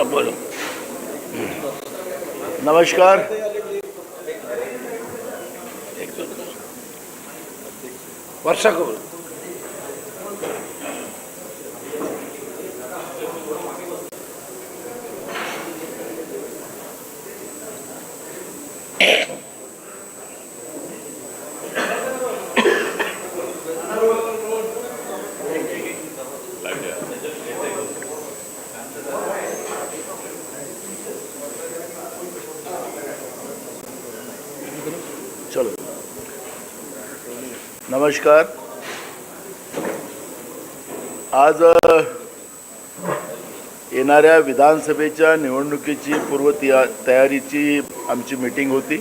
हाँ, बोलो. नमस्कार. वर्षा को नमस्कार. आज येणाऱ्या विधानसभेच्या निवडणुकीची पूर्व तयारीची आमची मीटिंग होती.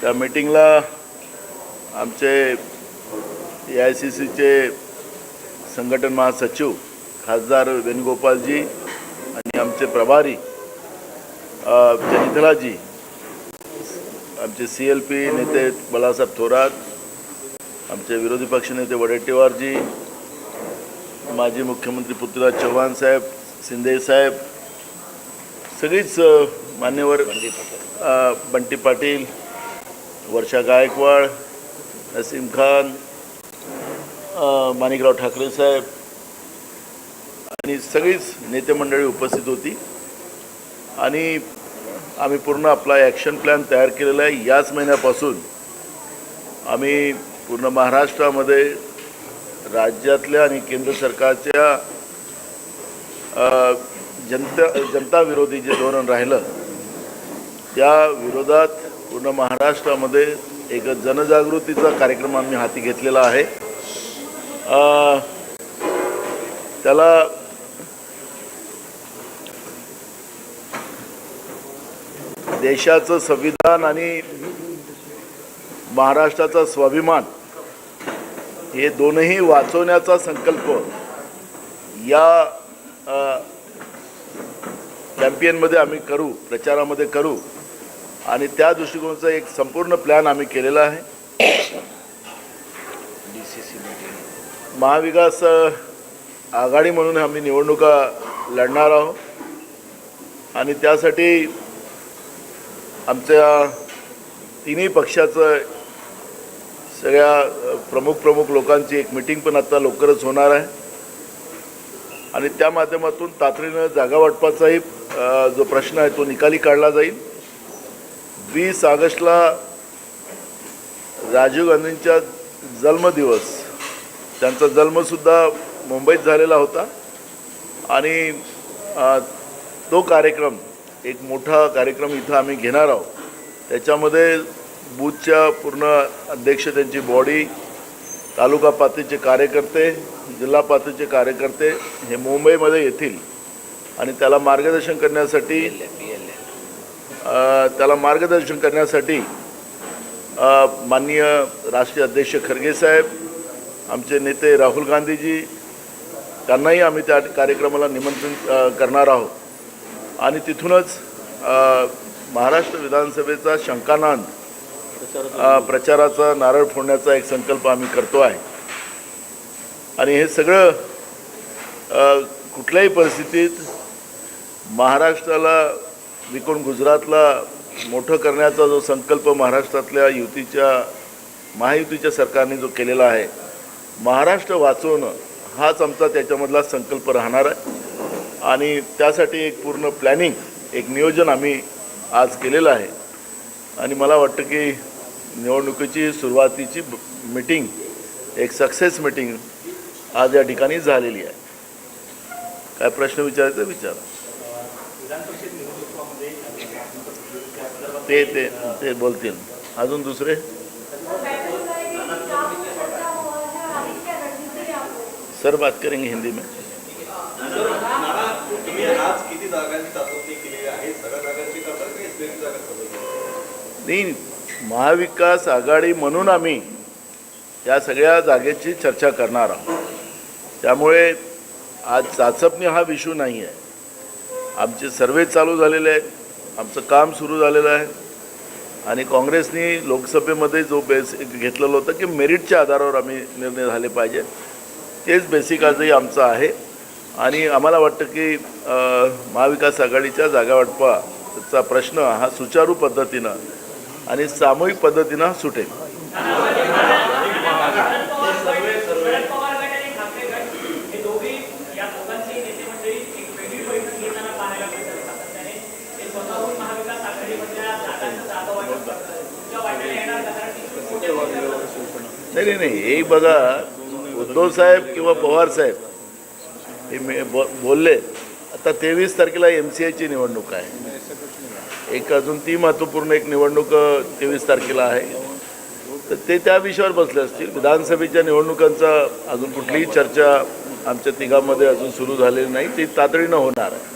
त्या मीटिंगला आमचे ए आय सी सीचे संघटन महासचिव खासदार वेणुगोपालजी आणि आमचे प्रभारी अ, आमचे सी एल पी नेते बाळासाहेब थोरात आमचे विरोधी पक्षनेते वडेट्टीवारजी माजी मुख्यमंत्री पृथ्वीराज चव्हाण साहेब शिंदे साहेब सगळीच मान्यवर बंटी पाटील. वर्षा गायकवाड नसीम खान माणिकराव ठाकरे साहेब आणि सगळीच नेते मंडळी उपस्थित होती. आणि आम्ही पूर्ण आपला ॲक्शन प्लॅन तयार केलेला आहे. याच महिन्यापासून आम्ही पूर्ण महाराष्ट्रामध्ये राज्यातल्या आणि केंद्र सरकारच्या अ, जनता जनताविरोधी जे धोरण राहिलं त्या विरोधात पूर्ण महाराष्ट्रामध्ये एक जनजागृतीचा कार्यक्रम आम्ही हाती घेतलेला आहे. त्याला देशाचं संविधान आणि महाराष्ट्राचा स्वाभिमान हे दोनही वाचवण्याचा संकल्प या कॅम्पियनमध्ये आम्ही करू प्रचारामध्ये करू. आणि त्या दृष्टिकोनाचा एक संपूर्ण प्लॅन आम्ही केलेला आहे. महाविकास आघाडी म्हणून आम्ही निवडणुका लढणार आहोत. आणि त्यासाठी आमच्या तिन्ही पक्षाचं सगळ्या प्रमुख प्रमुख लोकांची एक मिटिंग पण आता लवकरच होणार आहे. आणि त्या माध्यमातून तातडीनं जागा वाटपाचाही जो प्रश्न आहे तो निकाली काढला जाईल. वीस ऑगस्टला राजीव गांधींचा जन्मदिवस त्यांचा जन्मसुद्धा मुंबईत झालेला होता. आणि तो कार्यक्रम एक मोठा कार्यक्रम इथं आम्ही घेणार आहोत. त्याच्यामध्ये बूथच्या पूर्ण अध्यक्ष त्यांची बॉडी तालुका पातळीचे कार्यकर्ते जिल्हा पातळीचे कार्यकर्ते हे मुंबईमध्ये येतील. आणि त्याला मार्गदर्शन करण्यासाठी त्याला मार्गदर्शन करण्यासाठी माननीय राष्ट्रीय अध्यक्ष खरगे साहेब आमचे नेते राहुल गांधीजी त्यांनाही आम्ही त्या कार्यक्रमाला निमंत्रण करणार आहोत. आणि तिथूनच महाराष्ट्र विधानसभेचा शंकानंद प्रचाराचा नारळ फोडण्याचा एक संकल्प आम्ही करतो आहे. आणि हे सगळं कुठल्याही परिस्थितीत महाराष्ट्राला विकून गुजरातला मोठं करण्याचा जो संकल्प महाराष्ट्रातल्या युतीच्या महायुतीच्या सरकारने जो केलेला आहे महाराष्ट्र वाचवणं हाच आमचा त्याच्यामधला संकल्प राहणार आहे. आणि त्यासाठी एक पूर्ण प्लॅनिंग एक नियोजन आम्ही आज केलेलं आहे. आणि मला वाटतं की निवडणुकीची सुरुवातीची मीटिंग एक सक्सेस मीटिंग आज या ठिकाणी झालेली आहे. काय प्रश्न विचारायचा? विचारा. ते ते ते बोलतील. अजून दुसरे? सर बात करेंगे हिंदी में. नाही महाविकास आघाडी म्हणून आम्ही या सगळ्या जागेची चर्चा करणार आहोत. त्यामुळे आज चाचपणी हा विषय नाही आहे. आमचे सर्वे चालू झालेले आहेत. आमचं काम सुरू झालेलं आहे. आणि काँग्रेसनी लोकसभेमध्ये जो बेस घेतलेलं होतं की मेरिटच्या आधारावर आम्ही निर्णय झाले पाहिजे. तेच बेसिक आजही आमचं आहे. आणि आम्हाला वाटतं की महाविकास आघाडीच्या जागा वाटपाचा प्रश्न हा सुचारू पद्धतीनं आणि सामूहिक पद्धतीनं सुटेल. नाही नाही नाही हे बघा उद्धव साहेब किंवा पवार साहेब हे बोलले. आता तेवीस तारखेला एम सी आयची निवडणूक आहे. एक अजून ती महत्त्वपूर्ण एक निवडणूक तेवीस तारखेला आहे. तर ते त्या विषयावर बसले असतील. विधानसभेच्या निवडणुकांचा अजून कुठलीही चर्चा आमच्या तिघांमध्ये अजून सुरू झालेली नाही. ती तातडीनं होणार आहे.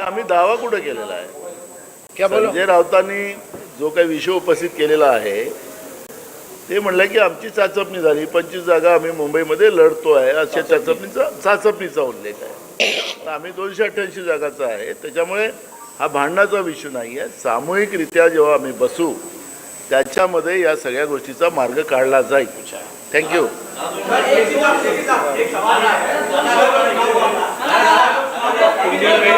आम्ही दावा कुठं केलेला आहे? संजय राऊतांनी जो काही विषय उपस्थित केलेला आहे ते म्हणलं की आमची चाचपणी झाली पंचवीस जागा आम्ही मुंबईमध्ये लढतो आहे अशा चाचपणीचा चाचपणीचा उल्लेख आहे. तर आम्ही दोनशे अठ्ठ्याऐंशी जागाचा आहे त्याच्यामुळे हा भांडणाचा विषय नाही आहे. सामूहिकरित्या जेव्हा आम्ही बसू त्याच्यामध्ये या सगळ्या गोष्टीचा मार्ग काढला जाईल. थँक्यू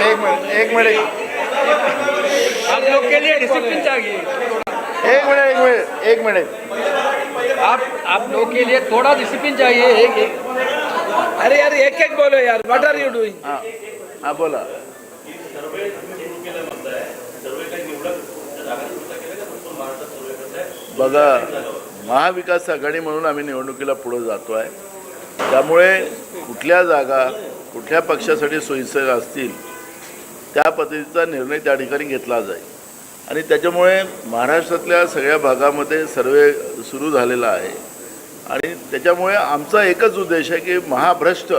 एक मिनिट एक मिनिट. आप लोग के लिए डिसिप्लिन चाहिए एक मिनिट एक मिनिट एक मिनिट. आप आप लोग के लिए थोड़ा डिसिप्लिन चाहिए एक एक. अरे यार एक एक बोलो यार व्हाट आर यू डूइंग हां हां बोला. बघा महाविकास आघाडी म्हणून आम्ही निवडणुकीला पुढे जातो आहे त्यामुळे कुठल्या जागा कुठल्या पक्षासाठी सोयीस्कर असतील त्या पद्धतीचा निर्णय त्या ठिकाणी घेतला जाईल. आणि त्याच्यामुळे महाराष्ट्रातल्या सगळ्या भागामध्ये सर्वे सुरू झालेला आहे. आणि त्याच्यामुळे आमचा एकच उद्देश आहे की महाभ्रष्ट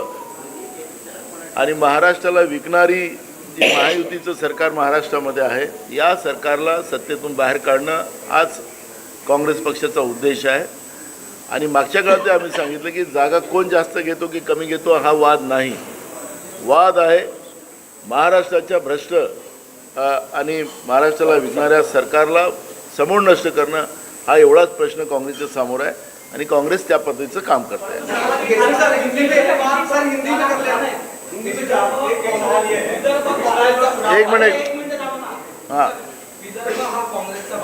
आणि महाराष्ट्राला विकणारी जी महायुतीचं सरकार महाराष्ट्रामध्ये आहे या सरकारला सत्तेतून बाहेर काढणं हाच काँग्रेस पक्षाचा उद्देश आहे. आणि मागच्या काळात आम्ही सांगितलं की जागा कोण जास्त घेतो की कमी घेतो हा वाद नाही. वाद आहे महाराष्ट्राच्या भ्रष्ट आणि महाराष्ट्राला विकणाऱ्या सरकारला समोर नष्ट करणं हा एवढाच प्रश्न काँग्रेसच्या समोर आहे आणि काँग्रेस त्या पद्धतीचं काम करत आहे एक मिनिट. हां. विदर्भ हा काँग्रेसचा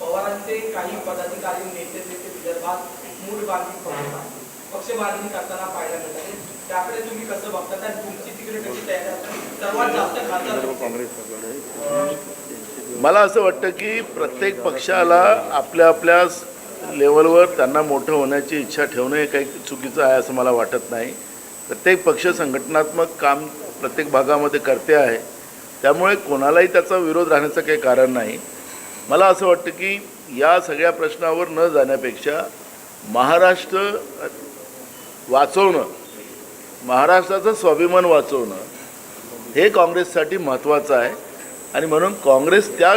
पवारांचे काही पदाधिकारी नेते मूळ बांधणी करताना पाहायला मिळतात त्याकडे तुम्ही कसं बघतात आणि तुमची तिकडे कशी तयार सर्वात जास्त खासदार मला असं वाटतं की प्रत्येक पक्षाला आपल्या आपल्या लेवलवर त्यांना मोठं होण्याची इच्छा ठेवणं हे काही चुकीचं आहे असं मला वाटत नाही. प्रत्येक पक्ष संघटनात्मक काम प्रत्येक भागामध्ये करते आहे. त्यामुळे कोणालाही त्याचा विरोध राहण्याचं काही कारण नाही. मला असं वाटतं की या सगळ्या प्रश्नावर न जाण्यापेक्षा महाराष्ट्र वाचवणं महाराष्ट्राचं स्वाभिमान वाचवणं हे काँग्रेससाठी महत्त्वाचं आहे. आणि म्हणून काँग्रेस त्या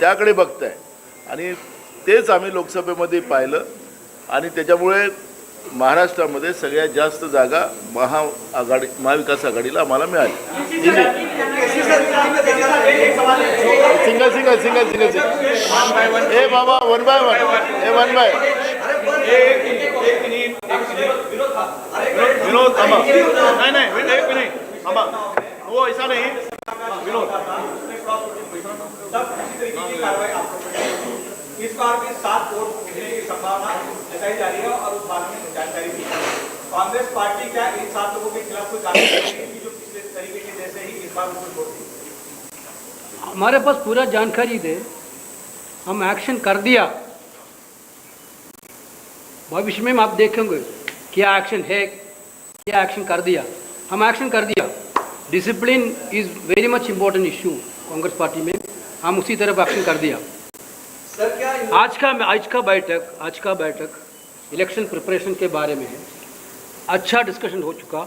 त्याकडे बघत आहे आणि तेच आम्ही लोकसभेमध्ये पाहिलं. आणि त्याच्यामुळे महाराष्ट्रामध्ये सगळ्यात जास्त जागा महा आघाडी महाविकास आघाडीला आम्हाला मिळाली. Single single single single single. ए बाबा one by one A one by Vinod थांबा नाही नाही विनोद, एक मिनिट थांबा हो ऐसा नहीं। विनोद। तब किसी तरीके की कार्रवाई आपको पड़ेगी। इस बार भी सात वोट मिलने की संभावना जताई जा रही है और उस बारे में जानकारी दी कांग्रेस पार्टी क्या इन सात लोगों के खिलाफ कोई कार्रवाई जो पिछले तरीके के जैसे ही इस बार उनको वोट हमारे पास पूरा जानकारी दे। हम एक्शन कर दिया। भविष्य में आप देखेंगे। क्या एक्शन है? क्या एक्शन कर दिया? हम एक्शन कर दिया। Discipline is very much important issue Congress party में। हम उसी तरफ़ एक्शन कर दिया। सर क्या आज का आज का बैठक आज का बैठक इलेक्शन प्रिपरेशन के बारे में है। अच्छा डिस्कशन हो चुका।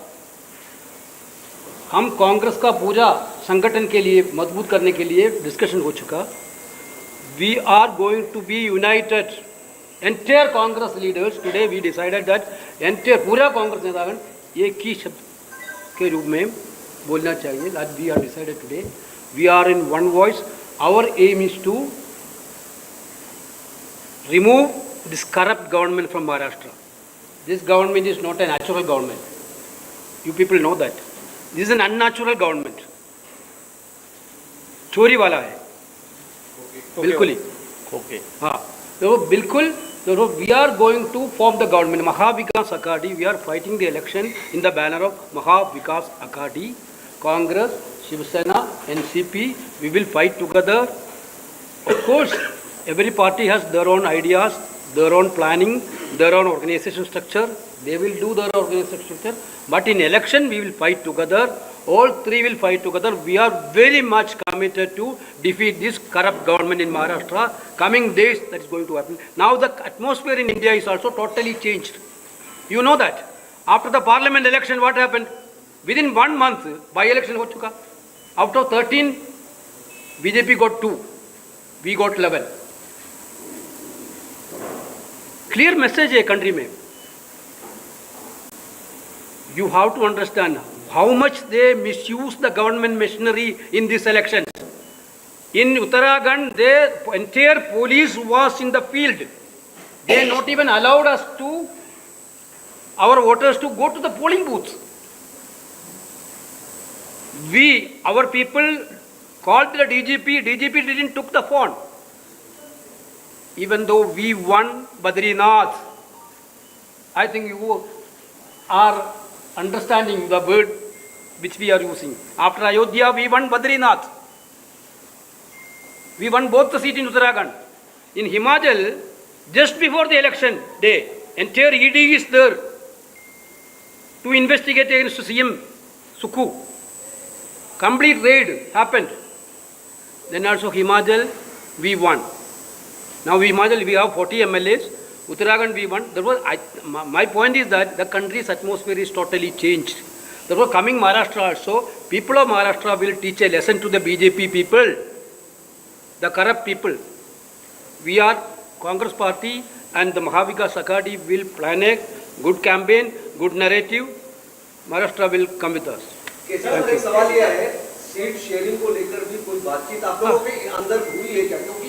हम कांग्रेस का पूरा संगठन के लिए मज़बूत करने के लिए डिस्कशन हो चुका। We are going to be united entire Congress leaders today we decided that entire पूरा कांग्रेस नेतागण एक ही शब्द के रूप में बोलना चाहिए that we are decided today we are in one voice our aim is to remove this corrupt government from maharashtra this government is not a natural government you people know that this is an unnatural government चोरी वाला है बिल्कुल ही okay हाँ तो बिल्कुल Therefore, we are going to form the government. Mahavikas Akadi, we are fighting the election in the banner of Mahavikas Akadi. Congress, Shiv Sena, NCP, we will fight together. Of course, every party has their own ideas, their own planning, their own organization structure. They will do their organization structure. But in election, we will fight together. All three will fight together. We are very much committed to defeat this corrupt government in Maharashtra. Coming days, that is going to happen. Now the atmosphere in India is also totally changed. You know that. After the parliament election, what happened? Within one month, by-election हो chuka Out of 13, BJP got 2. We got 11. clear message है country में You have to understand now. how much they misuse the government machinery in these elections. In Uttarakhand, the entire police was in the field. They not even allowed us to, our voters to go to the polling booths. We, our people called the DGP, DGP didn't took the phone. Even though we won Badrinath, I think you are understanding the word which we are using. After Ayodhya, we won Badrinath. We won both the seat in Uttarakhand. In Himachal, just before the election day, entire ED is there to investigate against CM Sukhu. Complete raid happened. Then also Himachal, we won. Now we Himachal, we have 40 MLAs. Uttarakhand, we won. There was, I, my my point is that the country's atmosphere is totally changed. Therefore, coming Maharashtra also, people of Maharashtra will teach a lesson to the BJP people, the corrupt people. We are Congress party and the Mahavika Sakadi will plan a good campaign, good narrative. Maharashtra will come with us. Kesar sir एक सवाल ये है seat sharing को लेकर भी कोई बातचीत आप लोगों के अंदर हुई है क्या क्योंकि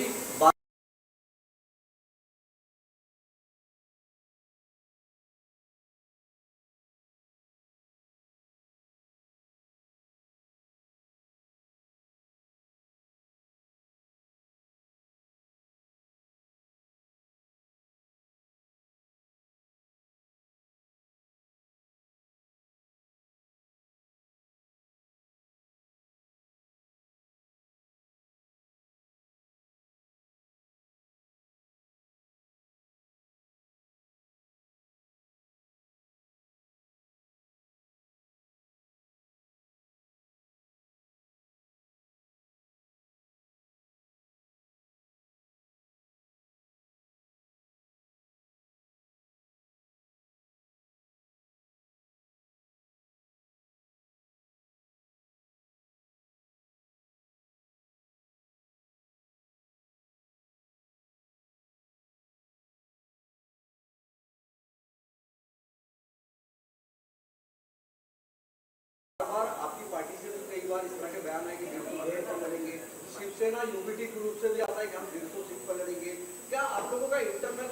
बयान है कि डेढ़ सौ पर लड़ेंगे शिवसेना यूबीटी ग्रुप से भी आता है कि हम डेढ़ सौ सीट पर लड़ेंगे। क्या आप लोगों का इंटरनल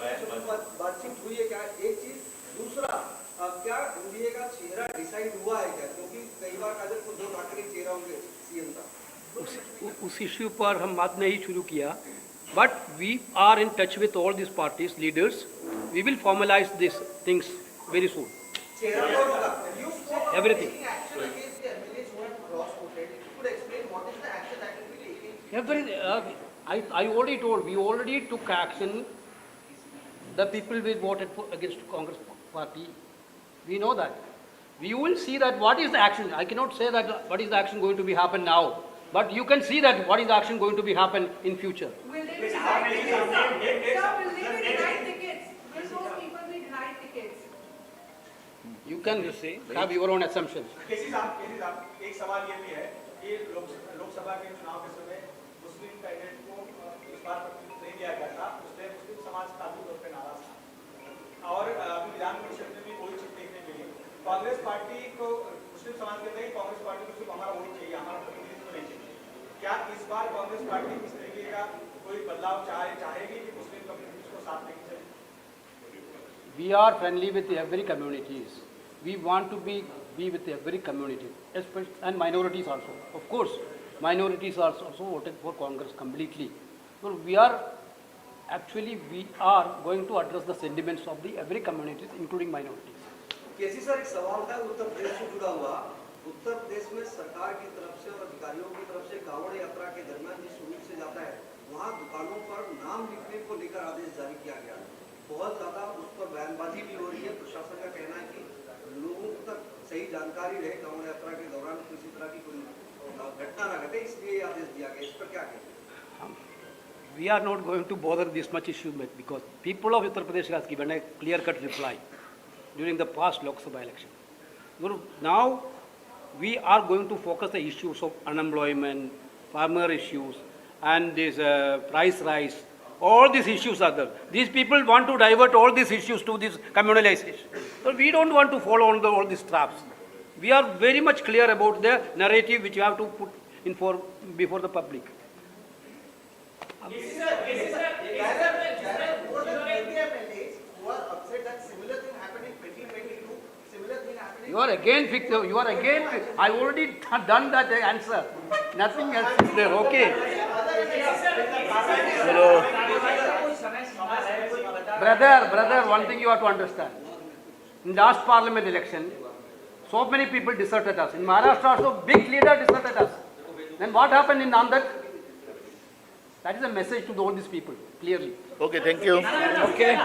बातचीत हुई है क्या? एक चीज़। दूसरा क्या एनडीए का चेहरा डिसाइड हुआ है क्या? क्योंकि कई बार जाता है उद्धव ठाकरे चेहरा होंगे सीएम का। उस, उस इश्यू पर हम बात नहीं शुरू KIA but we are in touch with all this parties leaders we will formalise this things very soon Everything. Every, uh, I, I already told, we already took action. The people will voted for, against Congress party. We know that. We will see that what is the action. I cannot say that what is the action going to be happen now. But you can see that what is the action going to be happen in future. Will they be denied tickets? Sir, will they be denied tickets? Will those people be denied tickets? You can have your own assumptions. केसी साहब केसी साहब एक सवाल ये भी है कि लोक लोकसभा के चुनाव के समय बार प्रतिनिधित्व नहीं किया गया था उससे मुस्लिम समाज काफी तौर पर नाराज था और अभी विधान परिषद में भी वही चीज देखने मिली कांग्रेस पार्टी को मुस्लिम समाज कहते हैं कांग्रेस पार्टी को सिर्फ हमारा वोट चाहिए हमारा प्रतिनिधित्व नहीं चाहिए क्या इस बार कांग्रेस पार्टी इस तरीके का कोई बदलाव चाहे चाहेगी कि मुस्लिम कम्युनिटीज को साथ लेके चले we are friendly with every communities we want to be, be with every community, especially, and minorities also. Of course, minorities are also voted for Congress completely. So we are, actually, we are going to address the sentiments of the every communities, including minorities. KC sir एक सवाल है उत्तर प्रदेश से जुड़ा हुआ? उत्तर प्रदेश में सरकार की तरफ़ से और अधिकारियों की तरफ़ से कांवड़ यात्रा के दरमियान जिस रूट से जाता है वहाँ दुकानों पर नाम लिखने को लेकर आदेश जारी किया गया बहुत ज़्यादा उस पर बयानबाजी भी हो रही है। प्रशासन का कहना है कि लोगों तक सही जानकारी रहे कांवड़ यात्रा के दौरान किसी तरह की कोई घटना न घटे इसलिए आदेश दिया गया इस पर क्या कहेंगे We are not going to bother this much issue because people of Uttar Pradesh has given a clear-cut reply during the past Lok Sabha election. Now, we are going to focus the issues of unemployment, farmer issues, and this uh, price rise. All these issues are there. These people want to divert all these issues to this communalization. So we don't want to follow on the, all these traps. We are very much clear about the narrative which you have to put in for, before the public. You are again fixed. You are again. Fixed. I've already done that answer. Nothing else is there. Okay. Hello. Brother, brother, one thing you have to understand. In last parliament election, so many people deserted us. In Maharashtra so big leader deserted us. Then what happened in Andhra? That is a message to all these people, clearly. Okay, thank you. Okay.